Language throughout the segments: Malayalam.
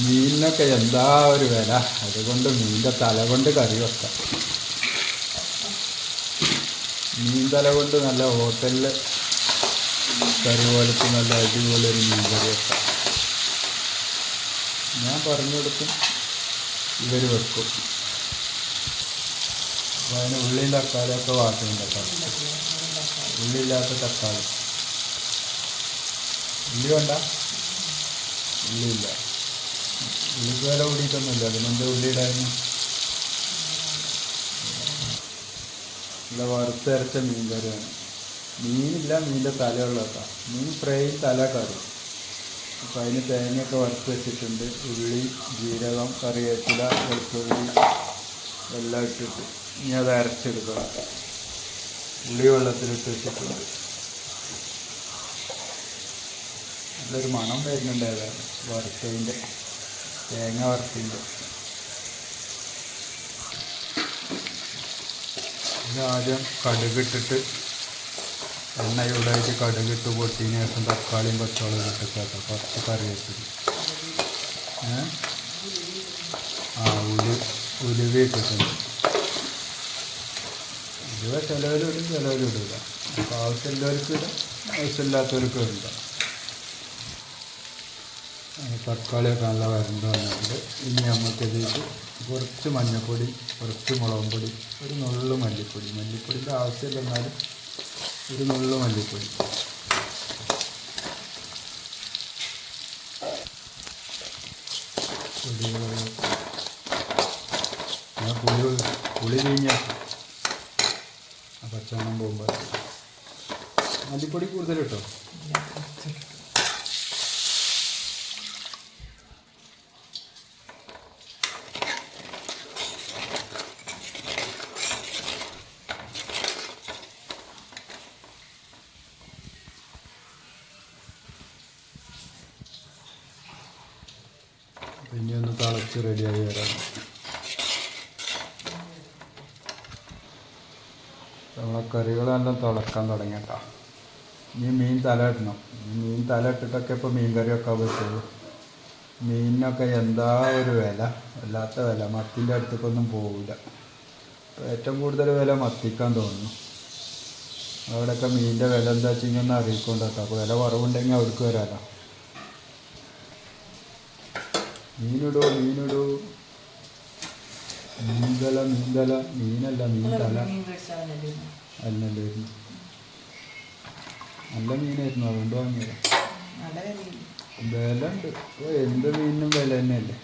മീനിനൊക്കെ എന്താ ഒരു വില? അതുകൊണ്ട് മീനിന്റെ തല കൊണ്ട് കറി വെക്കാം. മീൻ തല കൊണ്ട് നല്ല ഹോട്ടലിൽ കറി പോലത്തെ നല്ല അടിപൊളി ഒരു മീൻ കറി വെക്കാം. ഞാൻ പറഞ്ഞു കൊടുക്കും ഇവർ വെക്കും. അപ്പോൾ അതിന് ഉള്ളിൽ തക്കാളിയൊക്കെ വാട്ടുന്നുണ്ട് തക്കാളി ഉള്ളില്ലാത്ത തക്കാളി. ഉള്ളി വേണ്ട. ഉള്ളിയില്ല. ഉള്ളിക്ക് വില കൂടിയിട്ടൊന്നുമില്ല അതിനെന്താ ഉള്ളി ഇടായിരുന്നു വറുത്തരച്ച മീൻ കറിയാണ് മീനില്ല മീനിന്റെ തലയുള്ളതാ. മീൻ ഫ്രൈ തല കറി. അപ്പം അതിന് തേങ്ങയൊക്കെ വറുത്ത് വെച്ചിട്ടുണ്ട്. ഉള്ളി ജീരകം കറിവേപ്പില വെളുത്തുള്ളി എല്ലാം ഇട്ടിട്ട് ഇനി അത് അരച്ചെടുക്കണം. ഉള്ളി വെള്ളത്തിലിട്ട് വെച്ചിട്ടുണ്ട്. നല്ലൊരു മണം വരുന്നുണ്ടായതാണ് വറുത്തതിന്റെ. തേങ്ങ ഇതാദ്യം ആദ്യം കടുകിട്ടിട്ട് എണ്ണ ചൂടായിട്ട് കടുകിട്ട് പൊട്ടിന് ശേഷം തക്കാളിയും പച്ചമുളകും ഇട്ടിട്ട് കുറച്ച് കറിവേപ്പില. ആ ഉലു ഉലുവ ഇട്ടിട്ടുണ്ട്. ഉലുവ ചിലവരും ഇടില്ല അപ്പോൾ ആവശ്യമുള്ളവർക്ക് ഇടാം ആവശ്യമില്ലാത്തവർക്ക് ഇടില്ല തക്കാളിയൊക്കെ നല്ല വരണ്ട് വന്നിട്ടുണ്ട്. ഇനി നമുക്കിതിലേക്ക് കുറച്ച് മഞ്ഞൾപ്പൊടി കുറച്ച് മുളകും പൊടി ഒരു നുള്ളു മല്ലിപ്പൊടി. മല്ലിപ്പൊടിന്റെ ആവശ്യമില്ല എന്നാലും ഒരു നുള്ളു മല്ലിപ്പൊടി. ഞാൻ പുളി പുളി കഴിഞ്ഞ പച്ചമണം പോകുമ്പോൾ മല്ലിപ്പൊടി കൂടുതൽ കിട്ടോ പിന്നെ തിളച്ച് റെഡിയായി വരാം. നമ്മളെ കറികളെല്ലാം തിളക്കാൻ തുടങ്ങി കേട്ടോ ഇനി മീൻ തല ഇടണം. മീൻ തല ഇട്ടിട്ടൊക്കെ ഇപ്പോൾ മീൻ കറി വെക്കാൻ പറ്റുള്ളൂ. മീനിനൊക്കെ എന്താ ഒരു വില? വല്ലാത്ത വില. മത്തിന്റെ അടുത്തേക്കൊന്നും പോവില്ല. ഏറ്റവും കൂടുതൽ വില മത്തിക്കാൻ തോന്നുന്നു. അവിടെയൊക്കെ മീനിന്റെ വില എന്താ വെച്ചിങ്ങനെ ഒന്ന് അറിയിക്കൊണ്ട് അപ്പോൾ വില കുറവുണ്ടെങ്കിൽ അവർക്ക് വരാമല്ലോ മീനിടൂ മീനിടോ. മീൻതല മീൻതല. മീനല്ല മീൻതല. അല്ലല്ലായിരുന്നു. നല്ല മീനായിരുന്നു അതുകൊണ്ട് വാങ്ങിയത്. വില ഉണ്ട് എന്ത് മീനിനും വില തന്നെയല്ലേ?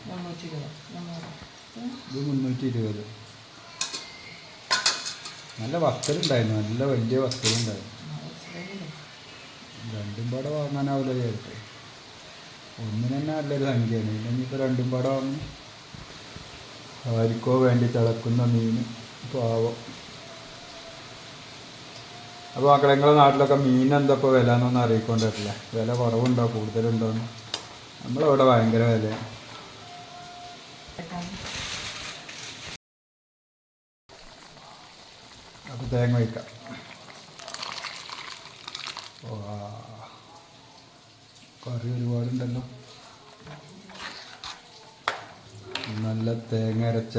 ഇത് മുന്നൂറ്റി ഇരുപത് നല്ല വസ്തലുണ്ടായിരുന്നു നല്ല വലിയ വത്തലുണ്ടായിരുന്നു. രണ്ടും പാടെ വാങ്ങാനാവില്ല വിചാരിച്ചത് ഒന്നിന് തന്നെ നല്ലൊരു സംഖ്യയാണ്. പിന്നെ ഇനിയിപ്പോൾ രണ്ടും പടം വാങ്ങി. ആർക്കോ വേണ്ടി തിളക്കുന്ന മീൻ പാവം. അപ്പോൾ മക്കളെ നിങ്ങളുടെ നാട്ടിലൊക്കെ മീൻ എന്തൊക്കെ വില എന്നൊന്നും അറിയിക്കൊണ്ടിട്ടില്ല. വില കുറവുണ്ടോ? കൂടുതലുണ്ടോന്ന് നമ്മളവിടെ ഭയങ്കര വിലയാണ് അപ്പോൾ തേങ്ങ വയ്ക്കാം. ഓ ആ. കറി ഒരുപാടുണ്ടല്ലോ. നല്ല തേങ്ങ അരച്ച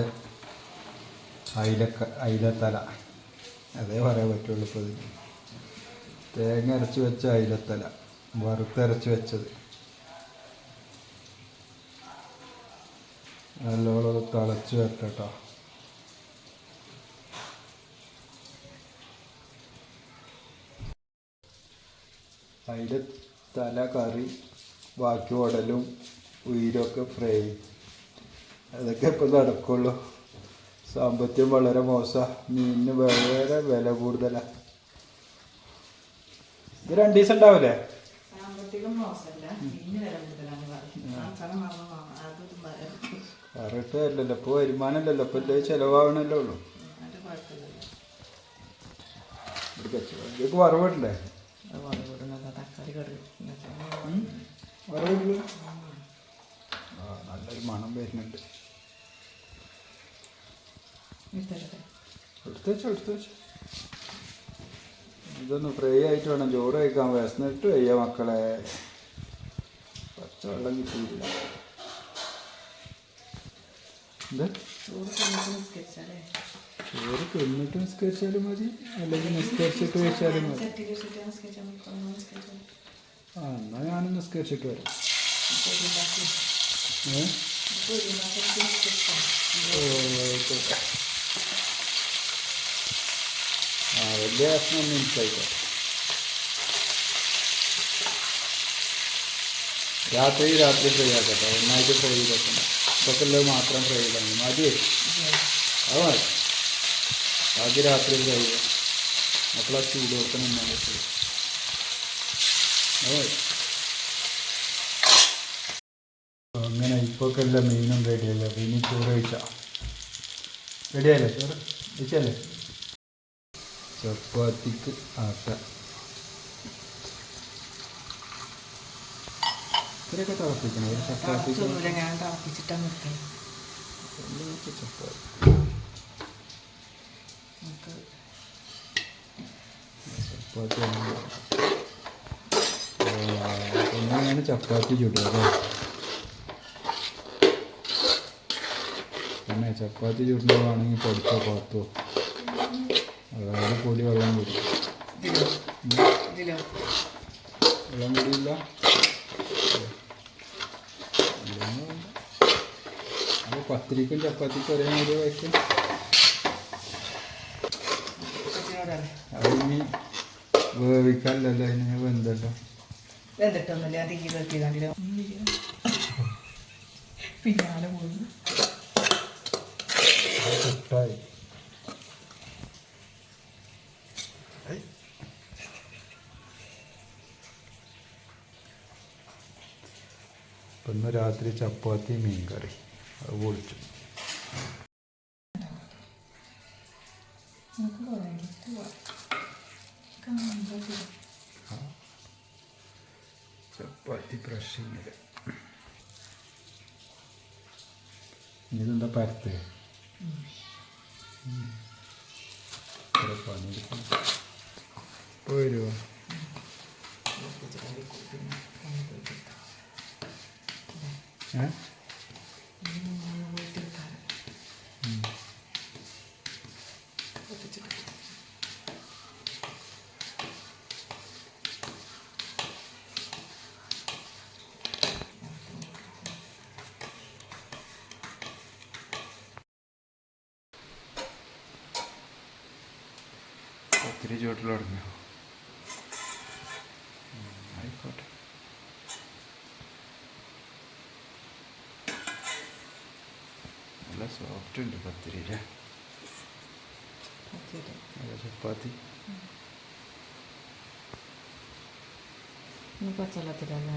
അയിലക്ക അയിലത്തല. അതേ പറയാൻ പറ്റുള്ളൂ ഇപ്പോൾ ഇതിന്. തേങ്ങ അരച്ച് വെച്ച അയിലത്തല. വറുത്തരച്ച് വെച്ചത്. നല്ലോണം തിളച്ച് വരട്ടോ അയില തല കറി ബാക്കി ഉടലും ഉയരൊക്കെ ഫ്രൈ അതൊക്കെ ഇപ്പം നടക്കുള്ളൂ. സാമ്പത്തികം വളരെ മോശം. മീനിന് വളരെ വില കൂടുതലാണ് ഇത് രണ്ട് ദിവസം ഉണ്ടാവില്ലേ സാമ്പത്തികം ഇപ്പൊ വരുമാനല്ലോ. കറക്റ്റ് അല്ലല്ലോ ഇപ്പോൾ എല്ലാം ചിലവാകണല്ലേ ഉള്ളൂ വറവിട്ടില്ലേ. തക്കാളി കറി. നല്ലൊരു മണം വരുന്നുണ്ട്. എടുത്ത് വെച്ചോ എടുത്ത് വെച്ചോ. ഇതൊന്ന് ഫ്രൈ ആയിട്ട് വേണം. ചോറ് കഴിക്കാൻ. വിശന്നിട്ട് വയ്യ മക്കളെ. പച്ചവെള്ളം കിട്ടിയില്ല. എന്താ? ചോറ് തിന്നിട്ട് നിസ്കരിച്ചാലും? മതി. അല്ലെങ്കിൽ നിസ്കരിച്ചിട്ട് കഴിച്ചാലും മതി. ആ എന്നാൽ ഞാനും നിസ്കരിച്ചിട്ട് വരാം. ആ വലിയ ഭക്ഷണമൊന്നും എനിക്കായിക്കോട്ടെ രാത്രി രാത്രി ഫ്രൈ ആക്കട്ടെ. ഒന്നായിട്ട് ഫ്രൈ ചെയ്തേക്കണം ഇതൊക്കെ മാത്രം ഫ്രൈ ചെയ്താൽ മതി. അത് മതി. ബാക്കി രാത്രി ഫ്രൈ ചെയ്യാം മക്കളെ ചൂട് കൊടുക്കണം എന്നാ പറ്റുള്ളൂ അത് മതി അങ്ങനെ ഇപ്പൊക്കെ എല്ലാം മീനും റെഡിയല്ല? മീനി ചോറ് കഴിച്ചാ? റെഡിയായില്ലേ ചോറ്? കഴിച്ചല്ലേ? ചപ്പാത്തിക്ക് ആട്ട. ഇത്രയൊക്കെ തിളപ്പിക്കണം? ഒരു ചപ്പാത്തിക്ക് തിളച്ചൊന്നുമില്ല ഞാൻ തിളപ്പിച്ചിട്ടാണ് നിർത്തുന്നത് ചപ്പാത്തി. നമുക്ക് ചപ്പാത്തി ഒന്നാണ് ചപ്പാത്തി ചുടുന്നത് പിന്നെ ചപ്പാത്തി ചുടുന്നതാണെങ്കിൽ പൊടിച്ചോ പാത്തോ. അതായത് പൊടി വെള്ളം കൂടി വെള്ളം കൂടിയില്ല അപ്പോൾ പത്തിരിക്കും ചപ്പാത്തിക്കും ഒരേ മാതിരി വയ്ക്കും അതിന് വേവിക്കാനല്ലല്ലോ അതിന് വെന്തല്ലോ വെന്തിട്ടൊന്നുമില്ല. ഞാൻ തീ വെക്കി കണ്ടില്ല. പിന്നാലെ പോയി. ഇന്ന് രാത്രി ചപ്പാത്തി മീൻ കറി അത് പൊളിച്ചു. ചപ്പാത്തി ബ്രഷിങ്ങിൽ ഇതെന്താ പരത്ത് പണിയെടുക്കണം ഇപ്പോൾ വരുമോ ഏ ഒത്തിരി ചൂട്ടിൽ തുടങ്ങിയോ ആയിക്കോട്ടെ. നല്ല സോഫ്റ്റ് ഉണ്ട് പത്തിരി. നല്ല ചപ്പാത്തി. പച്ചവെള്ളത്തിലല്ല